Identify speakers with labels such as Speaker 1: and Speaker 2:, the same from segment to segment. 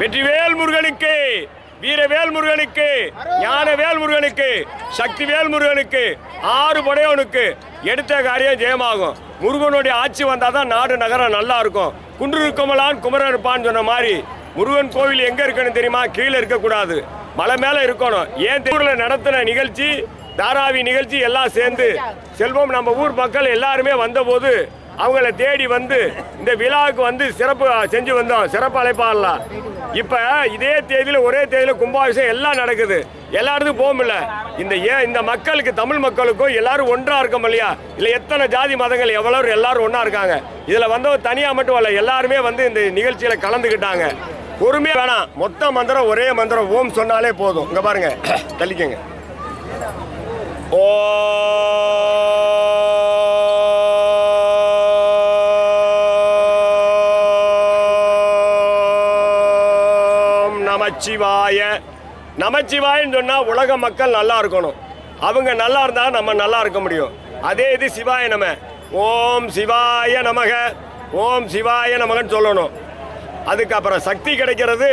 Speaker 1: வெற்றிவேல் முருகனுக்கு வீரவேல் முருகனுக்கு ஞானவேல் முருகனுக்கு சக்திவேல் முருகனுக்கு ஆறு படையவனுக்கு எடுத்த காரியம் ஜெயமாகும். முருகனுடைய ஆட்சி வந்தால் தான் நாடு நகரம் நல்லா இருக்கும் குன்று இருக்கமலான் குமரன் இருப்பான்னு சொன்ன மாதிரி முருகன் கோவில் எங்கே இருக்குன்னு தெரியுமா? கீழே இருக்கக்கூடாது. மலை மேலே இருக்கணும். ஏன் தெருவில் நடத்தின நிகழ்ச்சி தாராவி நிகழ்ச்சி எல்லாம் சேர்ந்து செல்வம் நம்ம ஊர் மக்கள் எல்லாருமே வந்தபோது அவங்கள தேடி வந்து இந்த விழாவுக்கு வந்து சிறப்பு செஞ்சு வந்தோம். சிறப்பு அழைப்பாடலாம் இப்போ இதே தேதியில் ஒரே தேதியில் கும்பாபிஷேகம் எல்லாம் நடக்குது. எல்லாருக்கும் போக முடியல. இந்த ஏன் இந்த மக்களுக்கு தமிழ் மக்களுக்கும் எல்லாரும் ஒன்றாக இருக்கோம் இல்லையா? இல்லை எத்தனை ஜாதி மதங்கள் எவ்வளோ எல்லாரும் ஒன்றா இருக்காங்க? இதில் வந்தவங்க தனியாக மட்டும் இல்லை எல்லாருமே வந்து இந்த நிகழ்ச்சியில் கலந்துக்கிட்டாங்க பொறுமையாக வேணாம். மொத்த மந்திரம் ஒரே மந்திரம் ஓம் சொன்னாலே போதும். இங்கே பாருங்க. தள்ளிக்கங்க. ஓ நமச்சிவாய நமச்சிவாயன்னு சொன்னால் உலக மக்கள் நல்லா இருக்கணும். அவங்க நல்லா இருந்தால் நம்ம நல்லா இருக்க முடியும். அதே இது சிவாய நம. ஓம் சிவாய நமக. ஓம் சிவாய நமகன்னு சொல்லணும். அதுக்கப்புறம் சக்தி கிடைக்கிறது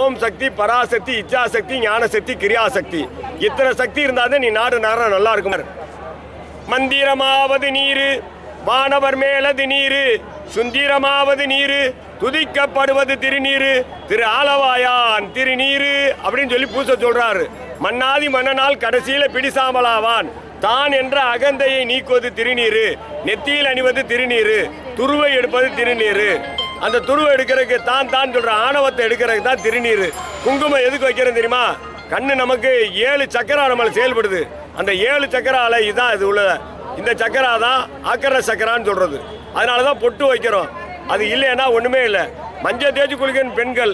Speaker 1: ஓம் சக்தி பராசக்தி இச்சாசக்தி ஞானசக்தி கிரியாசக்தி. இத்தனை சக்தி இருந்தாதான் நீ நாடு நகரம் நல்லா இருக்கும் மந்திரமாவது நீரு வானவர் மேலது நீரு சுந்திரமாவது நீரு துதிக்கப்படுவது திருநீரு. திரு ஆலவாயான் திருநீரு அப்படின்னு சொல்லி பூச சொல்றாரு. மன்னாதி மன்னனால் கடைசியில பிடிசாமலாவான். தான் என்ற அகந்தையை நீக்குவது திருநீரு. நெத்தியில் அணிவது திருநீரு. துருவை எடுப்பது திருநீரு. அந்த துருவை எடுக்கிறதுக்கு தான் தான் சொல்ற ஆணவத்தை எடுக்கிறதுக்கு தான் திருநீரு. குங்குமம் எதுக்கு வைக்கிறது தெரியுமா? கண்ணு நமக்கு ஏழு சக்கரா நம்மள செயல்படுது. அந்த ஏழு சக்கரால இதுதான் இது உள்ள இந்த சக்கரா தான் அக்கர சக்கரான்னு சொல்றது. அதனால தான் பொட்டு வைக்கிறோம். அது இல்லைன்னா ஒன்றுமே இல்லை. மஞ்சள் தேய்ச்சி குளிக்கிற பெண்கள்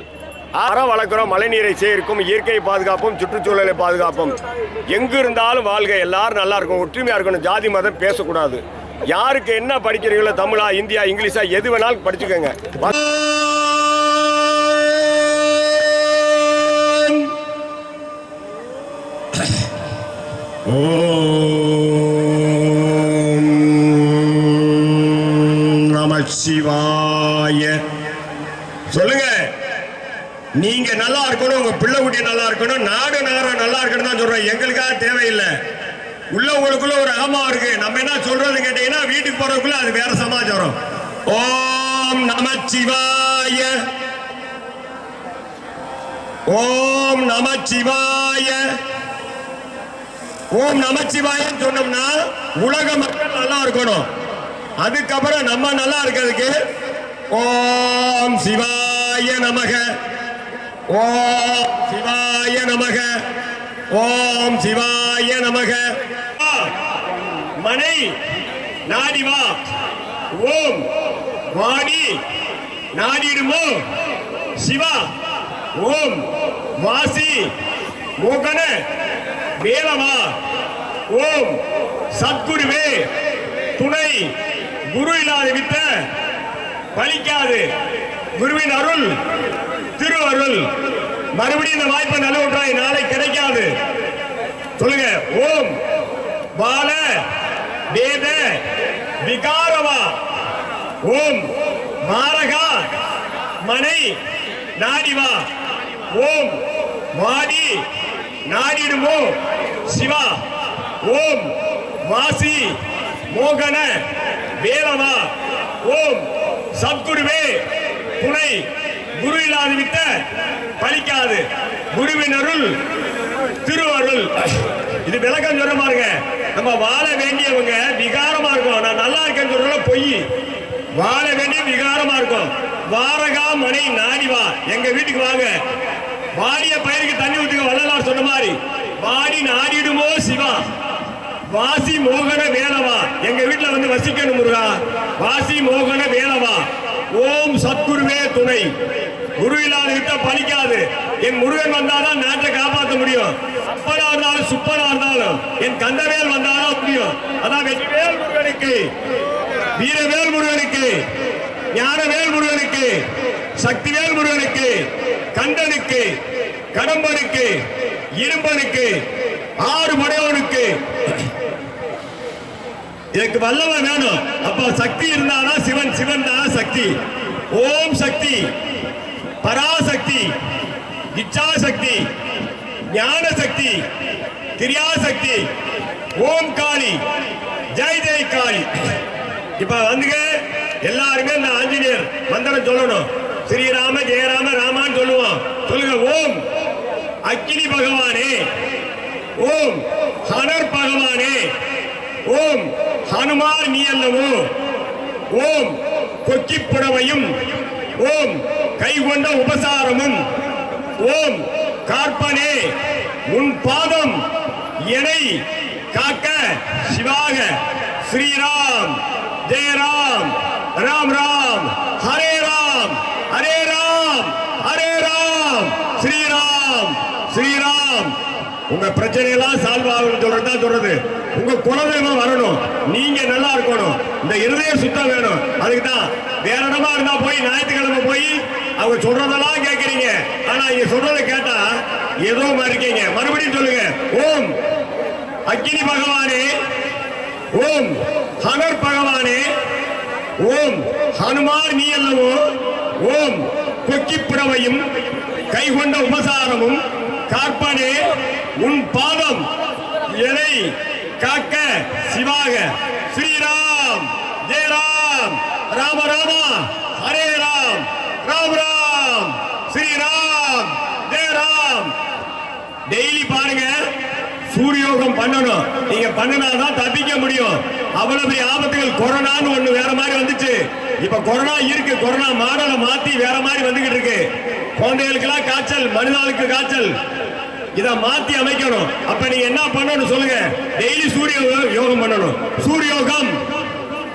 Speaker 1: அறம் வளர்க்குறோம் மழைநீரை சேர்க்கும் இயற்கை பாதுகாப்பும் சுற்றுச்சூழலை பாதுகாப்பும். எங்கு இருந்தாலும் வாழ்க எல்லாரும் நல்லா இருக்கும் ஒற்றுமையாக இருக்கணும் ஜாதி மதம் பேசக்கூடாது. யாருக்கு என்ன படிக்கிறீங்களோ தமிழா இந்தியா இங்கிலீஷா எது வேணாலும் படிச்சுக்கோங்க. ஓ. நமச்சிவாய சொல்லுங்க. நீங்க நல்லா இருக்கணும் உங்க பிள்ளை குட்டி நல்லா இருக்கணும் நாடு நகரம் நல்லா இருக்கணும் தான் சொல்றேன் எங்களுக்காக தேவையில்லை. உள்ள உங்களுக்குள்ள ஒரு அகமா இருக்கு. நம்ம என்ன சொல்றது கேட்டீங்கன்னா வீட்டுக்கு போறதுக்குள்ள அது வேற சமாச்சாரம். ஓம் நமச்சிவாய ஓம் நமச்சிவாய ஓம் நமச்சிவாயன்னு சொன்னோம்னா உலக மக்கள் நல்லா இருக்கணும். அதுக்கப்புறம் நம்ம நல்லா இருக்கிறதுக்கு ஓம் சிவாய நமக. ஓம் சிவாய நமக. ஓம் சிவாய நமக. வா, மனை நாடி வா. ஓம் வாடி நாடிடுமோ. சிவா ஓம் வாசி மோகன வேலவா ஓம் சத்குருவே துணை குரு இல்லாத வித்த பலிக்காது. குருவின் அருள் திரு அருள் மறுபடியும் இந்த வாய்ப்பை நல்ல விட்டாய் நாளை கிடைக்காது. சொல்லுங்க ஓம் பால வேத விகாரவா. ஓம் மாரகா மனை நாடிவா. ஓம் வாடி நாடிடுமோ சிவா. ஓம் வாசி மோகன வேலவா ஓம் சத்குருவே துணை குரு இல்லாது வித்த பலிக்காது குருவின் அருள். இது விளக்கம் சொல்ல பாருங்க. நம்ம வாழ வேண்டியவங்க விகாரமா இருக்கும் நான் நல்லா இருக்கேன்னு சொல்ற பொய். வாழ வேண்டிய விகாரமா இருக்கும் வாரகா மணி நாடி வா. எங்க வீட்டுக்கு வாங்க. வாடிய பயிருக்கு தண்ணி ஊத்துக்க வள்ளலார் சொன்ன மாதிரி. வாடி நாடிடும் வாசி மோகன வேலவா. எங்க வீட்டுல வந்து வசிக்கணும் முருகா. வாசி மோகன வேலவா. ஓம் சத்குருவே துணை. குரு இல்லாத விட்ட பலிக்காது என் முருகன் வந்தாதான் நாட்டை காப்பாற்ற முடியும். அப்பனா இருந்தாலும் சுப்பனா இருந்தாலும் என் கந்தவேல் வந்தாலும் முடியும். அதான் வெற்றிவேல் முருகனுக்கு வீரவேல் முருகனுக்கு ஞானவேல் முருகனுக்கு சக்திவேல் முருகனுக்கு கண்டனுக்கு கடம்பனுக்கு இரும்பனுக்கு ஆறு மடையோனுக்கு எனக்கு வல்லவன் வேணும். அப்ப சக்தி இருந்தாதான் சிவன் சிவன் தான் சக்தி. ஓம் சக்தி பராசக்தி இச்சாசக்தி ஞானசக்தி கிரியாசக்தி ஓம் காளி ஜெய் ஜெய் காளி. இப்ப வந்துங்க எல்லாருமே இந்த ஆஞ்சநேயர் மந்திரம் சொல்லணும். ஸ்ரீராம ஜெயராம ராமான்னு சொல்லுவோம். சொல்லுங்க ஓம். அக்கினி பகவானே. ஓம். ஹனர் பகவானே. ஓம். ஹனுமார் நீ அல்லவோ? ஓம் கொக்கி புடவையும் ஓம் கைகொண்ட உபசாரமும் ஓம் கார்பனே உன் பாதம் என்னை காக்க சிவாக. ஸ்ரீராம் ஜெயராம் ராம் ராம் ஹரே ராம் ஹரே ராம் ஹரே ராம் ஸ்ரீராம் ஸ்ரீராம். உங்க பிரச்சனையெல்லாம் சால்வ் ஆகும் சொல்றது தான் சொல்றது. உங்க குலதெய்வம் வரணும். நீங்க நல்லா இருக்கணும். இந்த இருதய சுத்தம் வேணும். அதுக்கு தான் வேற இடமா இருந்தா போய் ஞாயிற்றுக்கிழமை போய் அவங்க சொல்றதெல்லாம் கேட்கறீங்க ஆனா இங்க சொல்றதை கேட்டா ஏதோ இருக்கீங்க. மறுபடியும் சொல்லுங்க. ஓம் அக்கினி பகவானே. ஓம் ஹனர் பகவானே. ஓம் ஹனுமார் நீ அல்லவோ. ஓம் கொக்கி புடவையும் கைகொண்ட உபசாரமும். காற்பனே உன் பாதம் எதை காக்க சிவாக. ஸ்ரீராம் ஜெயராம் ராம ராமா ஹரே ராம் ராம் ராம் ஸ்ரீராம் ஜெயராம். டெய்லி பாருங்க சூரியோகம் பண்ணணும். நீங்க பண்ணினாதான் தப்பிக்க முடியும். அவ்வளவு பெரிய ஆபத்துகள் கொரோனான்னு ஒண்ணு வேற மாதிரி வந்துச்சு. இப்ப கொரோனா இருக்கு. கொரோனா மாடலை மாத்தி வேற மாதிரி வந்துகிட்டு இருக்கு. குழந்தைகளுக்கெல்லாம் காய்ச்சல் மனிதாளுக்கு காய்ச்சல். இதை மாத்தி அமைக்கணும். அப்ப நீங்க என்ன பண்ணணும் சொல்லுங்க. டெய்லி சூரிய யோகம் பண்ணணும். சூரியோகம்.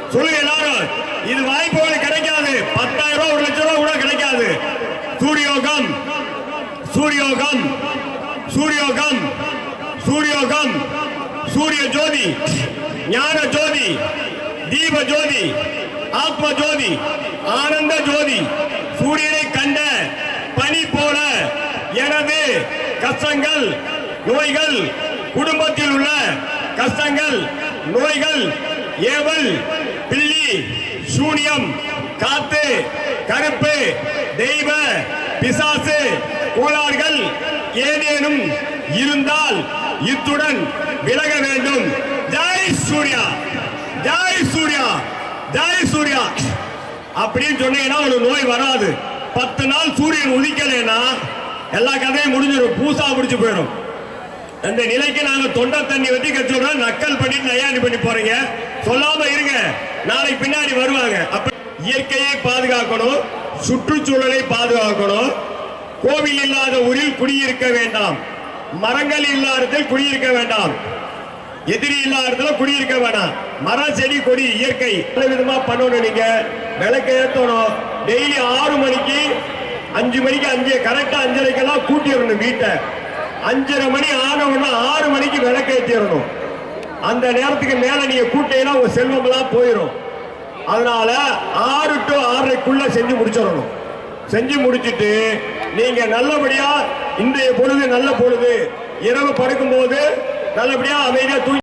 Speaker 1: சொல்லுங்க எல்லாரும். இது வாய்ப்புகள் கிடைக்காது. பத்தாயிரம் ரூபாய் ஒரு லட்சம் ரூபாய் கூட கிடைக்காது. சூரியோகம். சூரியோகம். சூரியோகம். சூரியோகம். சூரிய ஜோதி. ஞான ஜோதி. தீப ஜோதி. ஆத்ம ஜோதி. ஆனந்த ஜோதி. சூரியனை கண்ட பனி போல கஷ்டங்கள் நோய்கள் குடும்பத்தில் உள்ள கஷ்டங்கள் நோய்கள் ஏவல் பில்லி சூனியம் காத்து கருப்பு தெய்வ பிசாசு கோளாறுகள் ஏதேனும் இருந்தால் இத்துடன் விலக வேண்டும். Joy Surya! Joy Surya! Joy Surya! அப்படின்னு சொன்னீங்கன்னா ஒரு நோய் வராது. பத்து நாள் சூரியன் உதிக்கலைன்னா எல்லா கதையும் முடிஞ்சிடும் பூசா முடிச்சு போயிடும் அந்த நிலைக்கு நாங்க தொண்டை தண்ணி வச்சு கட்சியோட நக்கல் பண்ணிட்டு நையாண்டி பண்ணி போறீங்க. சொல்லாம இருங்க. நாளைக்கு பின்னாடி வருவாங்க. அப்ப இயற்கையை பாதுகாக்கணும். சுற்றுச்சூழலை பாதுகாக்கணும். கோவில் இல்லாத ஊரில் குடியிருக்க வேண்டாம். மரங்கள் இல்லாத குடியிருக்க வேண்டாம். எதிரி இல்லாத குடியிருக்க வேண்டாம் மரம் செடி கொடி இயற்கை. நல்ல விதமா பண்ணணும் நீங்க. விளக்கு ஏத்தணும். டெய்லி ஆறு மணிக்கு அஞ்சு மணிக்கு அஞ்சு கரெக்டா அஞ்சரைக்கெல்லாம் கூட்டிடணும் வீட்டை. அஞ்சரை மணி ஆனவுடனே ஆறு மணிக்கு விளக்கேற்றிடணும் அந்த நேரத்துக்கு மேல நீங்க கூட்டையில உங்க செல்வம் எல்லாம் போயிடும் அதனால ஆறு டு ஆறரைக்குள்ள செஞ்சு முடிச்சிடணும். செஞ்சு முடிச்சிட்டு நீங்க நல்லபடியா இன்றைய பொழுது நல்ல பொழுது. இரவு படுக்கும்போது நல்லபடியா அமைதியா தூங்கி